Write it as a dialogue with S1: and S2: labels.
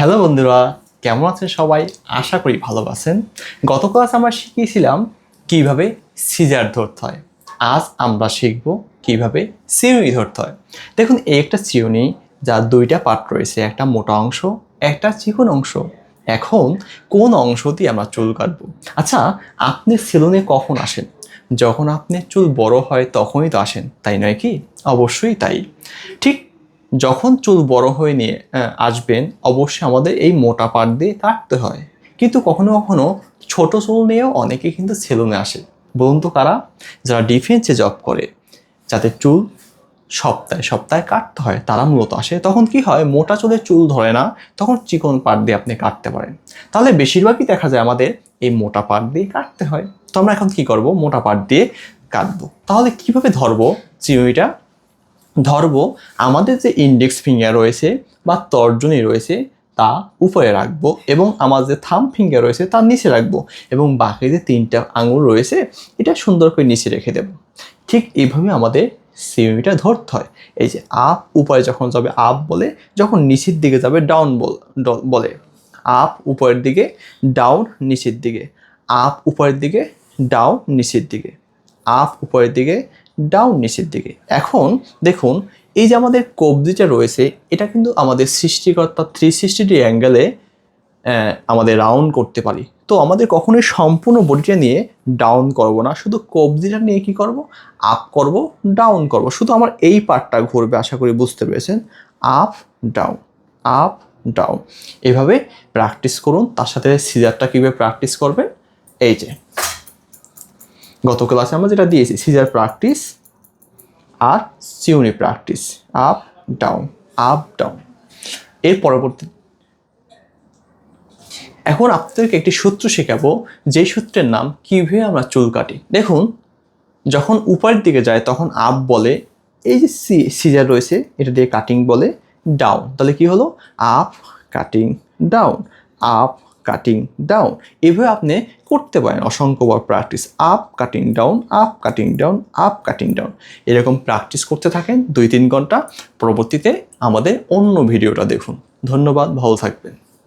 S1: Hello বন্ধুরা, কেমন আছেন সবাই? আশা করি ভালো আছেন। গত ক্লাস আমরা শিখিয়েছিলাম কীভাবে সিজার ধরতে হয়। আজ আমরা শিখব কীভাবে সিউনি ধরতে হয়। দেখুন, এই একটা চিরুনি যার দুইটা পার্ট রয়েছে, একটা মোটা অংশ, একটা চিকন অংশ। এখন কোন অংশ দিয়ে আমরা চুল কাটবো? আচ্ছা আপনি সেলুনে কখন আসেন? যখন আপনি চুল বড় হয়, তখনই তো আসেন, তাই নয় কি? অবশ্যই তাই। ঠিক যখন চুল বড় হয়ে নিয়ে আসবেন, অবশ্যই আমাদের এই মোটা পাট দিয়ে কাটতে হয়। কিন্তু কখনো কখনো ছোট চুল নিয়েও অনেকে কিন্তু সেলুনে আসে। বলুন তো কারা? যারা ডিফেন্সে জব করে, যাদের চুল সপ্তাহে সপ্তাহে কাটতে হয়, তারা মূলত আসে। তখন কি হয়? মোটা চুলের চুল ধরে না, তখন চিকন পাট দিয়ে আপনি কাটতে পারেন। তাহলে বেশিরভাগই দেখা যায় আমাদের এই মোটা পাট দিয়ে কাটতে হয়। তো আমরা এখন কি করব? মোটা পাট দিয়ে কাটবো। তাহলে কীভাবে ধরবো? চিরুনিটা ধরবো আমাদের যে ইন্ডেক্স ফিঙ্গার রয়েছে বা তর্জনী রয়েছে, তা উপরে রাখব এবং আমার যে থাম ফিঙ্গার রয়েছে তার নিচে রাখব এবং বাকি যে তিনটা আঙুল রয়েছে, এটা সুন্দর করে নিচে রেখে দেবো। ঠিক এইভাবে আমাদের সিমিটা ধরতে হয়। এই যে আপ উপরে যখন যাবে আপ বলে, যখন নিচের দিকে যাবে ডাউন বলে আপ উপরের দিকে ডাউন নিচের দিকে। আপ উপরের দিকে ডাউন নিচের দিকে। আপ উপরের দিকে ডাউন নিচের দিকে। এখন দেখুন, এই যে আমাদের কবজিটা রয়েছে, এটা কিন্তু আমাদের সৃষ্টিকর্তা থ্রি সিক্সটি অ্যাঙ্গেলে আমাদের রাউন্ড করতে পারি। তো আমাদের কখনোই সম্পূর্ণ বডিটা নিয়ে ডাউন করব না। শুধু কবজিটা নিয়ে কি করব? আপ করব ডাউন করব। শুধু আমার এই পার্টটা ঘুরবে, আশা করি বুঝতে পেরেছেন। আপ ডাউন আপ ডাউন এভাবে প্র্যাকটিস করুন। তার সাথে সিজারটা কীভাবে প্র্যাকটিস করবেন? এই যে। গত ক্লাসে আমরা যেটা দিয়েছি সিজার প্র্যাকটিস আর সিউনি practice up down up down এর পরবর্তী এখন আপনাদেরকে একটি সূত্র শেখাবো, যেই সূত্রের নাম কীভাবে আমরা চুল কাটি। দেখুন, যখন উপরের দিকে যায়, তখন আপ বলে, এই যে সি সিজার রয়েছে, এটা দিয়ে কাটিং বলে ডাউন তাহলে কি হলো? Up cutting down up cutting down এভাবে আপনি করতে পারেন। অসংখ্যবার practice up cutting down up cutting down up cutting down এরকম প্র্যাকটিস করতে থাকেন দুই তিন ঘণ্টা। পরবর্তীতে আমাদের অন্য ভিডিওটা দেখুন। ধন্যবাদ, ভালো থাকবেন।